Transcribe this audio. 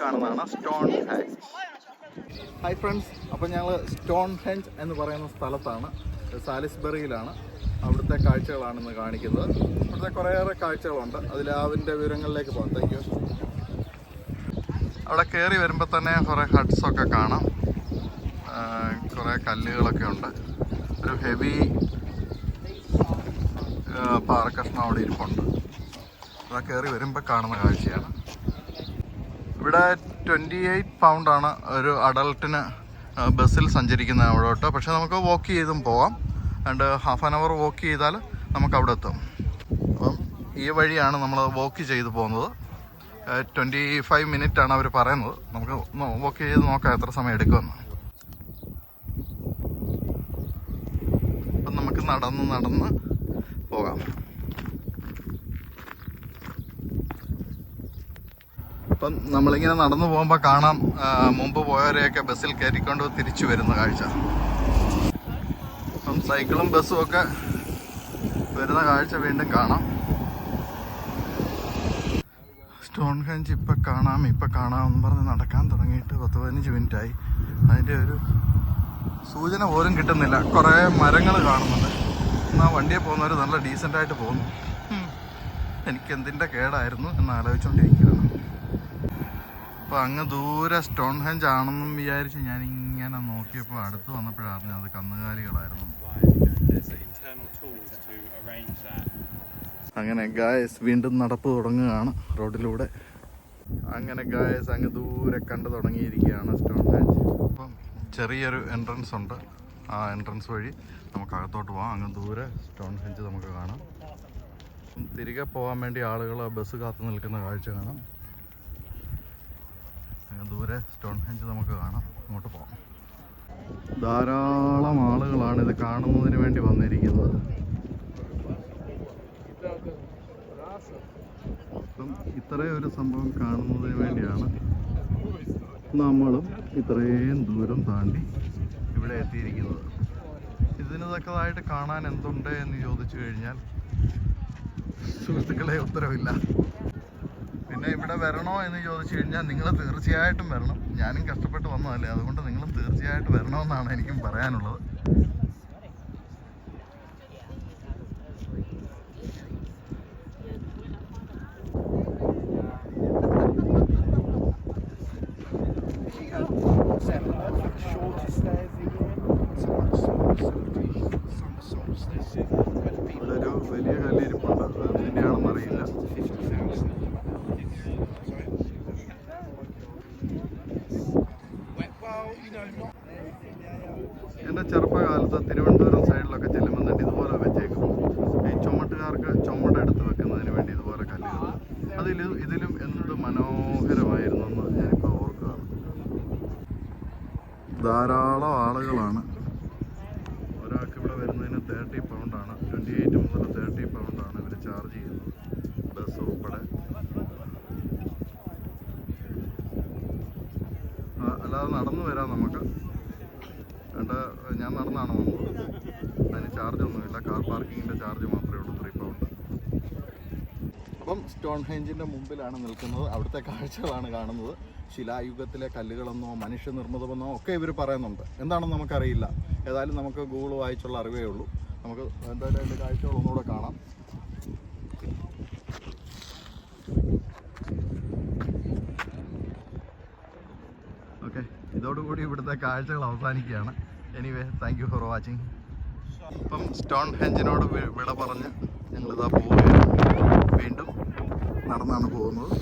കാണുന്നതാണ് stone hand hi friends അപ്പോൾ ഞങ്ങൾ സ്റ്റോൺ ഹെഞ്ച് എന്ന് പറയുന്ന സ്ഥലത്താണ് സാലിസ്ബറിയിലാണ് അവിടുത്തെ കാഴ്ചകളാണ് ഇന്ന് കാണിക്കുന്നത്. അവിടുത്തെ കുറേയേറെ കാഴ്ചകളുണ്ട്. അതിൽ അതിന്റെ വിവരങ്ങളിലേക്ക് പോകാം. താങ്ക് യു അവിടെ കയറി വരുമ്പോൾ തന്നെ കുറേ ഹട്ട്സൊക്കെ കാണാം. കുറേ കല്ലുകളൊക്കെ ഉണ്ട്. ഒരു ഹെവി പാറക്കഷ്ണം അവിടെ ഇരിപ്പുണ്ട്. അതാ കയറി വരുമ്പോൾ കാണുന്ന കാഴ്ചയാണ്. ഇവിടെ ട്വന്റി എയ്റ്റ് പൗണ്ടാണ് ഒരു അഡൾട്ടിന് ബസ്സിൽ സഞ്ചരിക്കുന്ന അവിടോട്ട് പക്ഷേ നമുക്ക് വാക്ക് ചെയ്തും പോവാം. And half an hour walk ചെയ്താൽ നമുക്ക് അവിടെ എത്തും. അപ്പം ഈ വഴിയാണ് നമ്മൾ വാക്ക് ചെയ്ത് പോകുന്നത്. ട്വന്റി ഫൈവ് മിനിറ്റ് ആണ് അവർ പറയുന്നത്. നമുക്ക് വാക്ക് ചെയ്ത് നോക്കാം എത്ര സമയം എടുക്കുമെന്ന്. അപ്പം നമുക്ക് നടന്ന് നടന്ന് പോകാം. അപ്പം നമ്മളിങ്ങനെ നടന്നു പോകുമ്പോൾ കാണാം മുമ്പ് പോയവരെയൊക്കെ ബസ്സിൽ കയറ്റിക്കൊണ്ട് തിരിച്ചു വരുന്ന കാഴ്ച. അപ്പം സൈക്കിളും ബസ്സും ഒക്കെ വരുന്ന കാഴ്ച വീണ്ടും കാണാം. സ്റ്റോൺ ഹെഞ്ച് ഇപ്പം കാണാം ഇപ്പം കാണാം എന്ന് പറഞ്ഞ് നടക്കാൻ തുടങ്ങിയിട്ട് പത്ത് പതിനഞ്ച് മിനിറ്റായി. അതിന്റെ ഒരു സൂചന പോലും കിട്ടുന്നില്ല. കുറേ മരങ്ങൾ കാണുന്നുണ്ട്. എന്നാൽ വണ്ടിയെ പോകുന്നവർ നല്ല ഡീസന്റായിട്ട് പോകുന്നു. എനിക്കെന്തിന്റെ എനിക്ക് എന്തിന്റെ കേടായിരുന്നു എന്ന് ആലോചിച്ചുകൊണ്ടിരിക്കുകയാണ് അപ്പോൾ അങ്ങ് ദൂരെ സ്റ്റോൺ ഹെഞ്ച് ആണെന്നും വിചാരിച്ച് ഞാൻ ഇങ്ങനെ നോക്കിയപ്പോൾ അടുത്ത് വന്നപ്പോഴാണ് അത് കന്നുകാലികളായിരുന്നു. അങ്ങനെ ഗായസ് വീണ്ടും നടപ്പ് തുടങ്ങുകയാണ് റോഡിലൂടെ. അങ്ങനെ ഗായസ് അങ്ങ് ദൂരെ കണ്ടു തുടങ്ങിയിരിക്കുകയാണ് സ്റ്റോൺ ഹെഞ്ച് അപ്പം ചെറിയൊരു എൻട്രൻസ് ഉണ്ട്. ആ എൻട്രൻസ് വഴി നമുക്ക് അകത്തോട്ട് പോകാം അങ്ങ് ദൂരെ സ്റ്റോൺ ഹെഞ്ച് നമുക്ക് കാണാം. തിരികെ പോകാൻ വേണ്ടി ആളുകൾ ബസ് കാത്തു നിൽക്കുന്ന കാഴ്ച കാണാം. ദൂരെ സ്റ്റോൺ ഹെഞ്ച് നമുക്ക് കാണാം. അങ്ങോട്ട് പോകാം. ധാരാളം ആളുകളാണ് ഇത് കാണുന്നതിന് വേണ്ടി വന്നിരിക്കുന്നത്. അപ്പം ഇത്രയും ഒരു സംഭവം കാണുന്നതിന് വേണ്ടിയാണ് നമ്മളും ഇത്രയും ദൂരം താണ്ടി ഇവിടെ എത്തിയിരിക്കുന്നത്. ഇതിന് തക്കതായിട്ട് കാണാൻ എന്തുണ്ട് എന്ന് ചോദിച്ചു കഴിഞ്ഞാൽ സുഹൃത്തുക്കളെ ഉത്തരവില്ല. പിന്നെ ഇവിടെ വരണോ എന്ന് ചോദിച്ചു കഴിഞ്ഞാൽ നിങ്ങൾ തീർച്ചയായിട്ടും വരണം. ഞാനും കഷ്ടപ്പെട്ട് വന്നതല്ലേ അതുകൊണ്ട് നിങ്ങളും തീർച്ചയായിട്ടും വരണമെന്നാണ് എനിക്കും പറയാനുള്ളത്. വലിയ അത് എന്റെ ചെറുപ്പകാലത്ത് തിരുവനന്തപുരം സൈഡിലൊക്കെ ചെല്ലുമ്പോൾ ഇതുപോലെ വെച്ചേക്കും. ഈ ചുമട്ടുകാർക്ക് ചുമട് എടുത്ത് വെക്കുന്നതിന് വേണ്ടി ഇതുപോലെ കല്ലുകൾ. അതിൽ ഇതിലും എന്ത് മനോഹരമായിരുന്നു എന്ന് ഞാനിപ്പോൾ ഓർക്കുകയാണ്. ധാരാളം ആളുകളാണ്. ഒരാൾക്ക് ഇവിടെ വരുന്നതിന് തേർട്ടി പൗണ്ടാണ് ട്വന്റി എയ്റ്റ് മുതൽ തേർട്ടി പൗണ്ടാണ് ഇവർ ചാർജ് ചെയ്യുന്നത് ബസ് ഉൾപ്പെടെ ആ, അല്ലാതെ നടന്നു വരാം നമുക്ക്. രണ്ട് ഞാൻ നടന്നാണ് വന്നത്. അതിന് ചാർജ് ഒന്നുമില്ല. കാർ പാർക്കിങ്ങിന്റെ ചാർജ് മാത്രമേ ഉള്ളൂ ത്രീ പൗണ്ട് അപ്പം സ്റ്റോൺ ഹെഞ്ചിന്റെ മുമ്പിലാണ് നിൽക്കുന്നത്. അവിടുത്തെ കാഴ്ചകളാണ് കാണുന്നത്. ശിലായുഗത്തിലെ കല്ലുകളെന്നോ മനുഷ്യനിർമ്മിതമെന്നോ ഒക്കെ ഇവർ പറയുന്നുണ്ട്. എന്താണെന്ന് നമുക്കറിയില്ല. ഏതായാലും നമുക്ക് ഗൂഗിൾ വായിച്ചുള്ള അറിവേ ഉള്ളൂ. നമുക്ക് എന്തായാലും അതിന്റെ കാഴ്ചകളൊന്നുകൂടെ കാണാം. ഇതോടുകൂടി ഇവിടുത്തെ കാഴ്ചകൾ അവസാനിക്കുകയാണ്. Anyway thank you for watching ഇപ്പം സ്റ്റോൺ ഹെഞ്ചിനോട് വിട പറഞ്ഞ് ഞങ്ങളിതാ പോവുകയാണ്. വീണ്ടും നടന്നാണ് പോകുന്നത്.